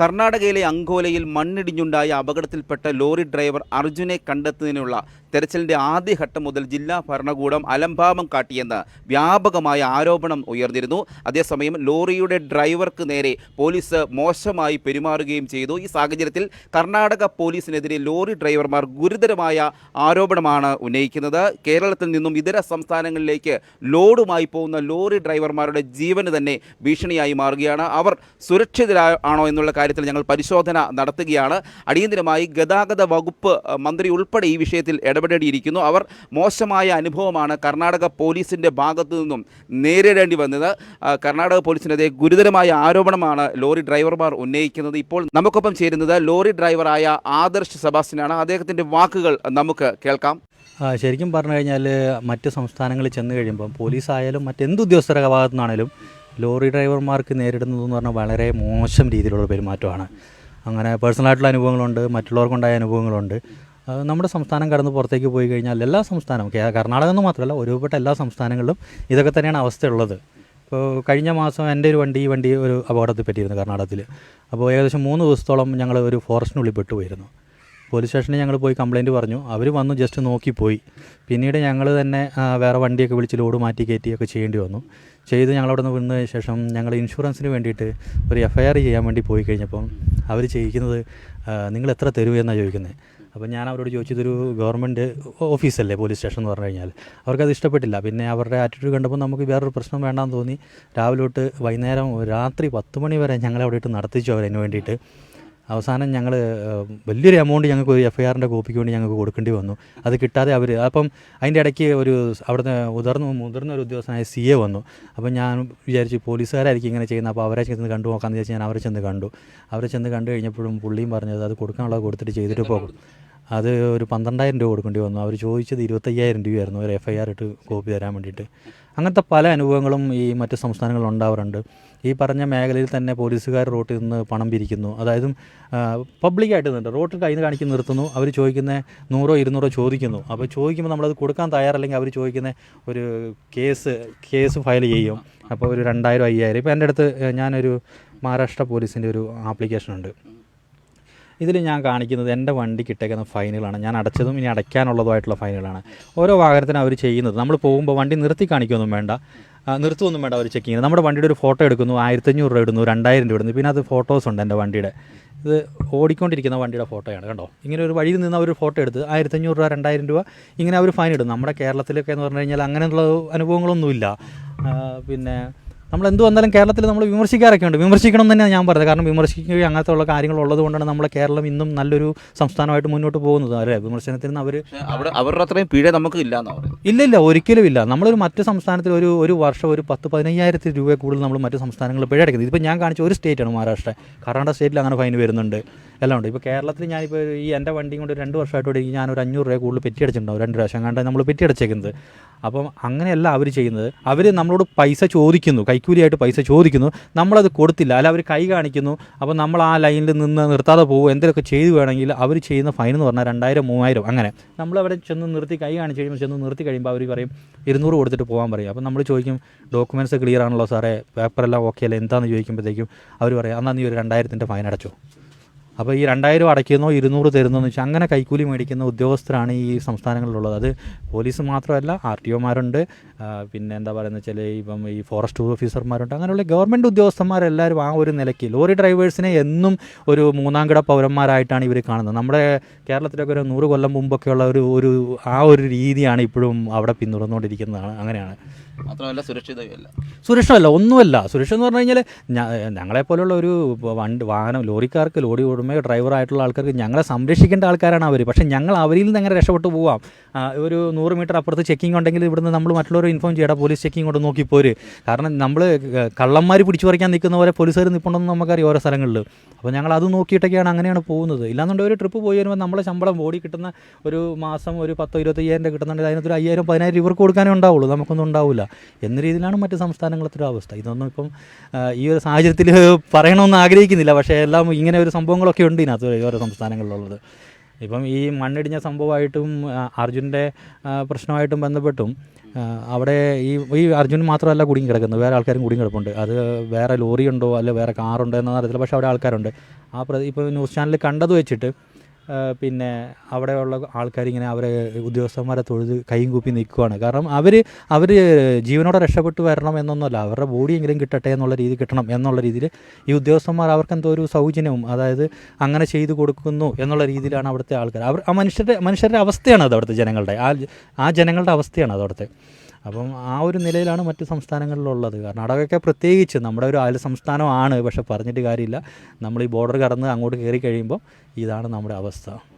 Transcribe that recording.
കർണാടകയിലെ അങ്കോലയിൽ മണ്ണിടിഞ്ഞുണ്ടായ അപകടത്തിൽപ്പെട്ട lorry driver അർജുനെ കണ്ടെത്തുന്നതിനുള്ള തെരച്ചിലിന്റെ ആദ്യഘട്ടം മുതൽ ജില്ലാ ഭരണകൂടം അലംഭാവം കാട്ടിയെന്ന് വ്യാപകമായ ആരോപണം ഉയർന്നിരുന്നു. അതേസമയം ലോറിയുടെ ഡ്രൈവർക്ക് നേരെ പോലീസ് മോശമായി പെരുമാറുകയും ചെയ്തു. ഈ സാഹചര്യത്തിൽ കർണാടക പോലീസിനെതിരെ ലോറി ഡ്രൈവർമാർ ഗുരുതരമായ ആരോപണമാണ് ഉന്നയിക്കുന്നത്. കേരളത്തിൽ നിന്നും ഇതര സംസ്ഥാനങ്ങളിലേക്ക് ലോഡുമായി പോകുന്ന ലോറി ഡ്രൈവർമാരുടെ ജീവന് തന്നെ ഭീഷണിയായി മാറുകയാണ്. അവർ സുരക്ഷിതരാണോ എന്നുള്ള കാര്യത്തിൽ ഞങ്ങൾ പരിശോധന നടത്തുകയാണ്. അടിയന്തരമായി ഗതാഗത വകുപ്പ് മന്ത്രി ഉൾപ്പെടെ ഈ വിഷയത്തിൽ ഇടപെടേണ്ടിയിരിക്കുന്നു അവർ മോശമായ അനുഭവമാണ് കർണാടക പോലീസിന്റെ ഭാഗത്തു നിന്നും നേരിടേണ്ടി വന്നത്. കർണാടക പോലീസിനെതിരെ ഗുരുതരമായ ആരോപണമാണ് ലോറി ഡ്രൈവർമാർ ഉന്നയിക്കുന്നത്. ഇപ്പോൾ നമുക്കൊപ്പം ചേരുന്നത് ലോറി ഡ്രൈവറായ ആദർശ് സെബാസ്റ്റിനാണ് അദ്ദേഹത്തിന്റെ വാക്കുകൾ നമുക്ക് കേൾക്കാം. ശരിക്കും പറഞ്ഞു കഴിഞ്ഞാൽ മറ്റ് സംസ്ഥാനങ്ങളിൽ ചെന്ന് കഴിയുമ്പോൾ പോലീസായാലും മറ്റെന്ത് ഉദ്യോഗസ്ഥരുടെ ഭാഗത്തു നിന്നാണേലും ലോറി ഡ്രൈവർമാർക്ക് നേരിടുന്നതെന്ന് പറഞ്ഞാൽ വളരെ മോശം രീതിയിലുള്ള പെരുമാറ്റമാണ്. അങ്ങനെ പേഴ്സണലായിട്ടുള്ള അനുഭവങ്ങളുണ്ട് മറ്റുള്ളവർക്കുണ്ടായ അനുഭവങ്ങളുണ്ട്. നമ്മുടെ സംസ്ഥാനം കടന്ന് പുറത്തേക്ക് പോയി കഴിഞ്ഞാൽ എല്ലാ സംസ്ഥാനവും കർണാടക എന്ന് മാത്രമല്ല ഒരുപെട്ട എല്ലാ സംസ്ഥാനങ്ങളിലും ഇതൊക്കെ തന്നെയാണ് അവസ്ഥയുള്ളത്. ഇപ്പോൾ കഴിഞ്ഞ മാസം എന്റെ ഒരു വണ്ടി ഈ വണ്ടി ഒരു അപകടത്തിൽ പറ്റിയിരുന്നു കർണാടകത്തിൽ. അപ്പോൾ ഏകദേശം മൂന്ന് ദിവസത്തോളം ഞങ്ങൾ ഒരു ഫോറസ്റ്റിനുള്ളിൽ പെട്ടുപോയിരുന്നു. പോലീസ് സ്റ്റേഷനിൽ ഞങ്ങൾ പോയി കംപ്ലയിന്റ് പറഞ്ഞു. അവർ വന്നു ജസ്റ്റ് നോക്കിപ്പോയി പിന്നീട് ഞങ്ങൾ തന്നെ വേറെ വണ്ടിയൊക്കെ വിളിച്ച് ലോഡ് മാറ്റി കയറ്റിയൊക്കെ ചെയ്യേണ്ടി വന്നു. ചെയ്ത് ഞങ്ങളവിടെ നിന്ന് വന്നതിന് ശേഷം ഞങ്ങൾ ഇൻഷുറൻസിന് വേണ്ടിയിട്ട് ഒരു എഫ് ഐ ആർ ചെയ്യാൻ വേണ്ടി പോയി കഴിഞ്ഞപ്പം അവർ ചെയ്യിക്കുന്നത് നിങ്ങൾ എത്ര തരുമെന്നാണ് ചോദിക്കുന്നത്. അപ്പോൾ ഞാൻ അവരോട് ചോദിച്ചു ഇതൊരു ഗവൺമെന്റ് ഓഫീസല്ലേ പോലീസ് സ്റ്റേഷൻ എന്ന് പറഞ്ഞു കഴിഞ്ഞാൽ അവർക്കത് ഇഷ്ടപ്പെട്ടില്ല. പിന്നെ അവരുടെ ആറ്റിറ്റ്യൂഡ് കണ്ടപ്പോൾ നമുക്ക് വേറൊരു പ്രശ്നം വേണ്ടാന്ന് തോന്നി. രാവിലെ തൊട്ട് വൈകുന്നേരം രാത്രി പത്ത് മണി വരെ ഞങ്ങളെ അവിടെ ഇട്ട് നടത്തിച്ചു അവരതിന് വേണ്ടിയിട്ട്. അവസാനം ഞങ്ങൾ വലിയൊരു എമൗണ്ട് ഞങ്ങൾക്ക് ഒരു എഫ് ഐ ആറിന്റെ കോപ്പിക്ക് വേണ്ടി ഞങ്ങൾക്ക് കൊടുക്കേണ്ടി വന്നു. അത് കിട്ടാതെ അവർ അപ്പം അതിന്റെ ഇടയ്ക്ക് ഒരു അവിടുന്ന് മുതിർന്ന മുതിർന്ന ഒരു ഉദ്യോഗസ്ഥനായ സി എ വന്നു. അപ്പം ഞാൻ വിചാരിച്ചു പോലീസുകാരായിരിക്കും ഇങ്ങനെ ചെയ്യുന്നത് അപ്പോൾ അവരെ ചെന്ന് കണ്ടു നോക്കാമെന്ന് വിചാരിച്ച് ഞാൻ അവരെ ചെന്ന് കണ്ടു. അവരെ ചെന്ന് കണ്ടു കഴിഞ്ഞപ്പോഴും പുള്ളിയും പറഞ്ഞത് അത് കൊടുക്കാനുള്ളത് കൊടുത്തിട്ട് ചെയ്തിട്ട് പോകും അത് ഒരു പന്ത്രണ്ടായിരം രൂപ കൊടുക്കേണ്ടി വന്നു. അവർ ചോദിച്ചത് ഇരുപത്തയ്യായിരം രൂപയായിരുന്നു. ഒരു എഫ് ഐ ആർ ഇട്ട് കോപ്പി തരാൻ വേണ്ടിയിട്ട്. അങ്ങനത്തെ പല അനുഭവങ്ങളും ഈ മറ്റ് സംസ്ഥാനങ്ങളിൽ ഉണ്ടാവാറുണ്ട്. ഈ പറഞ്ഞ മേഖലയിൽ തന്നെ പോലീസുകാർ റോട്ടിൽ നിന്ന് പണം പിരിക്കുന്നു. അതായത് പബ്ലിക്കായിട്ട് നിന്നുണ്ട് റോട്ടിൽ കയ്യിൽ കാണിച്ച് നിർത്തുന്നു. അവർ ചോദിക്കുന്ന നൂറോ ഇരുന്നൂറോ ചോദിക്കുന്നു. അപ്പോൾ ചോദിക്കുമ്പോൾ നമ്മളത് കൊടുക്കാൻ തയ്യാറല്ലെങ്കിൽ അവർ ചോദിക്കുന്ന ഒരു കേസ് കേസ് ഫയൽ ചെയ്യും. അപ്പോൾ ഒരു രണ്ടായിരം അയ്യായിരം. ഇപ്പോൾ എന്റെ അടുത്ത് ഞാനൊരു മഹാരാഷ്ട്ര പോലീസിന്റെ ഒരു ആപ്ലിക്കേഷൻ ഉണ്ട് ഇതിൽ ഞാൻ കാണിക്കുന്നത് എന്റെ വണ്ടി കിട്ടേക്കുന്ന ഫൈനുകളാണ്. ഞാൻ അടച്ചതും ഇനി അടയ്ക്കാനുള്ളതുമായിട്ടുള്ള ഫൈനുകളാണ്. ഓരോ വാഹനത്തിനും അവർ ചെയ്യുന്നത്. നമ്മൾ പോകുമ്പോൾ വണ്ടി നിർത്തി കാണിക്കുകയൊന്നും വേണ്ട. നിർത്തുമൊന്നും വേണ്ട അവർ ചെക്ക് ചെയ്യുന്നത്. നമ്മുടെ വണ്ടിയുടെ ഒരു ഫോട്ടോ എടുക്കുന്നു. ആയിരത്തഞ്ഞൂറ് രൂപ ഇടുന്നു. രണ്ടായിരം രൂപ ഇടുന്നു. പിന്നെ അത് ഫോട്ടോസ് ഉണ്ട് എന്റെ വണ്ടിയുടെ. ഇത് ഓടിക്കൊണ്ടിരിക്കുന്ന വണ്ടിയുടെ ഫോട്ടോയാണ് കണ്ടോ? ഇങ്ങനെ ഒരു വഴിയിൽ നിന്ന് അവർ ഫോട്ടോ എടുത്ത് ആയിരത്തഞ്ഞൂറ് രൂപ രണ്ടായിരം രൂപ ഇങ്ങനെ അവർ ഫൈൻ ഇടും നമ്മുടെ കേരളത്തിലൊക്കെ എന്ന് പറഞ്ഞു കഴിഞ്ഞാൽ അങ്ങനെയുള്ള അനുഭവങ്ങളൊന്നുമില്ല. പിന്നെ നമ്മൾ എന്ത് വന്നാലും കേരളത്തിൽ നമ്മൾ വിമർശിക്കാറൊക്കെ ഉണ്ട്. വിമർശിക്കണം എന്ന് തന്നെയാണ് ഞാൻ പറഞ്ഞത് കാരണം വിമർശിക്കുകയും അങ്ങനത്തെ ഉള്ള കാര്യങ്ങൾ ഉള്ളത് കൊണ്ടാണ് നമ്മുടെ കേരളം ഇന്നും നല്ലൊരു സംസ്ഥാനമായിട്ട് മുന്നോട്ട് പോകുന്നത്. അല്ലേ? വിമർശനത്തിന് നിന്ന് അവർ അവിടെ അവരുടെ അത്രയും പിഴ നമുക്ക് ഇല്ല ഇല്ല ഇല്ല ഒരിക്കലും ഇല്ല. നമ്മളൊരു മറ്റു സംസ്ഥാനത്തിൽ ഒരു ഒരു വർഷം ഒരു പത്ത് പതിനയ്യായിരത്തി രൂപ കൂടുതൽ നമ്മൾ മറ്റു സംസ്ഥാനങ്ങളിൽ പിഴ അടയ്ക്കുന്നത് ഇതിപ്പോൾ ഞാൻ കാണിച്ച ഒരു സ്റ്റേറ്റാണ് മഹാരാഷ്ട്ര. കർണാടക സ്റ്റേറ്റിൽ അങ്ങനെ ഫൈൻ വരുന്നുണ്ട്. എല്ലാം ഉണ്ട്. ഇപ്പോൾ കേരളത്തിൽ ഞാനിപ്പോൾ ഈ എന്റെ വണ്ടിയും കൊണ്ട് രണ്ട് വർഷമായിട്ട് ഞാൻ ഒരു അഞ്ഞൂറ് രൂപ കൂടുതൽ പെറ്റി അടച്ചിട്ടുണ്ടാവും രണ്ട് പ്രാവശ്യം. കണ്ടാൽ നമ്മൾ പെറ്റി അടച്ചേക്കുന്നത് അപ്പം അങ്ങനെയല്ല അവർ ചെയ്യുന്നത്. അവർ നമ്മളോട് പൈസ ചോദിക്കുന്നു. കൈക്കൂലിയായിട്ട് പൈസ ചോദിക്കുന്നു. നമ്മളത് കൊടുത്തില്ല. അല്ല അവർ കൈ കാണിക്കുന്നു. അപ്പോൾ നമ്മൾ ആ ലൈനിൽ നിന്ന് നിർത്താതെ പോകും എന്തെങ്കിലുമൊക്കെ ചെയ്തു വേണമെങ്കിൽ അവർ ചെയ്യുന്ന ഫൈൻ എന്ന് പറഞ്ഞാൽ രണ്ടായിരം മൂവായിരം അങ്ങനെ. നമ്മൾ അവിടെ ചെന്ന് നിർത്തി കൈ കാണിച്ച് കഴിയുമ്പോൾ ചെന്ന് നിർത്തി കഴിയുമ്പോൾ അവർ പറയും ഇരുന്നൂറ് കൊടുത്തിട്ട് പോകാൻ പറയും. അപ്പോൾ നമ്മൾ ചോദിക്കും ഡോക്യുമെന്റ്സ് ക്ലിയർ ആണല്ലോ സാറേ? പേപ്പറെല്ലാം ഓക്കെ അല്ലേ എന്താണെന്ന് ചോദിക്കുമ്പോഴത്തേക്കും അവർ പറയും എന്നാൽ നീ ഒരു രണ്ടായിരത്തിന്റെ ഫൈൻ അടച്ചോ. അപ്പോൾ ഈ രണ്ടായിരം അടയ്ക്കുന്നോ ഇരുന്നൂറ് തരുന്നോ എന്ന് വെച്ചാൽ അങ്ങനെ കൈക്കൂലി മേടിക്കുന്ന ഉദ്യോഗസ്ഥരാണ് ഈ സംസ്ഥാനങ്ങളിലുള്ളത്. അത് പോലീസ് മാത്രമല്ല ആർ ടി ഒമാരുണ്ട് പിന്നെ എന്താ പറയുന്നത് വെച്ചാൽ ഇപ്പം ഈ ഫോറസ്റ്റ് ഓഫീസർമാരുണ്ട് അങ്ങനെയുള്ള ഗവൺമെന്റ് ഉദ്യോഗസ്ഥന്മാരെല്ലാവരും ആ ഒരു നിലയ്ക്ക് ലോറി ഡ്രൈവേഴ്സിനെ എന്നും ഒരു മൂന്നാം കിട പൗരന്മാരായിട്ടാണ് ഇവർ കാണുന്നത്. നമ്മുടെ കേരളത്തിലൊക്കെ ഒരു നൂറ് കൊല്ലം മുമ്പൊക്കെയുള്ള ഒരു ഒരു ആ ഒരു രീതിയാണ് ഇപ്പോഴും അവിടെ പിന്തുടർന്നുകൊണ്ടിരിക്കുന്നതാണ്. അങ്ങനെയാണ്. മാത്രമല്ല സുരക്ഷിതമല്ല സുരക്ഷമല്ല ഒന്നുമല്ല. സുരക്ഷ എന്ന് പറഞ്ഞു കഴിഞ്ഞാൽ ഞങ്ങളെപ്പോലുള്ള ഒരു വണ്ടി വാഹനം ലോറിക്കാർക്ക് ലോറി ഉടമയോ ഡ്രൈവറായിട്ടുള്ള ആൾക്കാർക്ക് ഞങ്ങളെ സംരക്ഷിക്കേണ്ട ആൾക്കാരാണ് അവർ പക്ഷേ ഞങ്ങൾ അവരിൽ നിന്ന് എങ്ങനെ രക്ഷപ്പെട്ടു പോവാം? ഒരു നൂറ് മീറ്റർ അപ്പുറത്ത് ചെക്കിംഗ് ഉണ്ടെങ്കിൽ ഇവിടുന്ന് നമ്മൾ മറ്റുള്ളവരെ ഇൻഫോം ചെയ്യടാ പോലീസ് ചെക്കിംഗ് കൊണ്ട് നോക്കിപ്പോര് കാരണം നമ്മൾ കള്ളന്മാർ പിടിച്ചു പറിക്കാൻ നിൽക്കുന്ന പോലെ പോലീസുകാർ നിൽപ്പുണ്ടെന്ന് നമുക്കറിയാം ഓരോ സ്ഥലങ്ങളിൽ അപ്പോൾ ഞങ്ങൾ അത് നോക്കിയിട്ടൊക്കെയാണ് അങ്ങനെയാണ് പോകുന്നത്. ഇല്ലാന്നുണ്ടെങ്കിൽ ഒരു ട്രിപ്പ് പോയി വരുമ്പോൾ നമ്മളെ ശമ്പളം ബോഡി കിട്ടുന്ന ഒരു മാസം ഒരു പത്തോ ഇരുപത്തയ്യായിരം രൂപ കിട്ടുന്നുണ്ടെങ്കിൽ അതിനകത്ത് ഒരു അയ്യായിരം പതിനായിരം ഇവർക്ക് കൊടുക്കാനേ ഉണ്ടാവുള്ളൂ. നമുക്കൊന്നും ഉണ്ടാവില്ല എന്ന രീതിയിലാണ് മറ്റ് സംസ്ഥാനങ്ങളത്തെ ഒരു അവസ്ഥ. ഇതൊന്നും ഇപ്പം ഈ ഒരു സാഹചര്യത്തിൽ പറയണമെന്ന് ആഗ്രഹിക്കുന്നില്ല. പക്ഷേ എല്ലാം ഇങ്ങനെ ഒരു സംഭവങ്ങളൊക്കെ ഉണ്ട് ഇതിനകത്ത് ഓരോ സംസ്ഥാനങ്ങളിലുള്ളത്. ഇപ്പം ഈ മണ്ണിടിഞ്ഞ സംഭവമായിട്ടും അർജുന്റെ പ്രശ്നമായിട്ടും ബന്ധപ്പെട്ടും അവിടെ ഈ ഈ അർജുൻ മാത്രമല്ല കുടുങ്ങി കിടക്കുന്നത്. വേറെ ആൾക്കാരും കുടുങ്ങി കിടപ്പുണ്ട്. അത് വേറെ ലോറിയുണ്ടോ ഉണ്ടോ അല്ലെ വേറെ കാറുണ്ടോ എന്നൊന്നും അറിയത്തില്ല. പക്ഷേ അവിടെ ആൾക്കാരുണ്ട്. ആ പ്രതി ഇപ്പോൾ ന്യൂസ് ചാനലിൽ കണ്ടത് വെച്ചിട്ട് പിന്നെ അവിടെയുള്ള ആൾക്കാർ ഇങ്ങനെ അവരെ ഉദ്യോഗസ്ഥന്മാരെ തൊഴുത് കൈയും കൂപ്പി നിൽക്കുവാണ്. കാരണം അവർ അവർ ജീവനോടെ രക്ഷപ്പെട്ടു വരണം എന്നൊന്നുമല്ല. അവരുടെ ബോഡിയെങ്കിലും കിട്ടട്ടെ എന്നുള്ള രീതി കിട്ടണം എന്നുള്ള രീതിയിൽ ഈ ഉദ്യോഗസ്ഥന്മാർ അവർക്ക് എന്തോ ഒരു സൗജന്യവും അതായത് അങ്ങനെ ചെയ്തു കൊടുക്കുന്നു എന്നുള്ള രീതിയിലാണ് അവിടുത്തെ ആൾക്കാർ. അവർ ആ മനുഷ്യരുടെ മനുഷ്യരുടെ അവസ്ഥയാണ് അത് അവിടുത്തെ ജനങ്ങളുടെ ആ ആ ജനങ്ങളുടെ അവസ്ഥയാണ് അത് അവിടുത്തെ അപ്പം ആ ഒരു നിലയിലാണ് മറ്റ് സംസ്ഥാനങ്ങളിലുള്ളത്. കർണാടകയൊക്കെ പ്രത്യേകിച്ച് നമ്മുടെ ഒരു അയൽ സംസ്ഥാനമാണ്. പക്ഷെ പറഞ്ഞിട്ട് കാര്യമില്ല. നമ്മൾ ഈ ബോർഡർ കടന്ന് അങ്ങോട്ട് കയറി കഴിയുമ്പോൾ ഇതാണ് നമ്മുടെ അവസ്ഥ.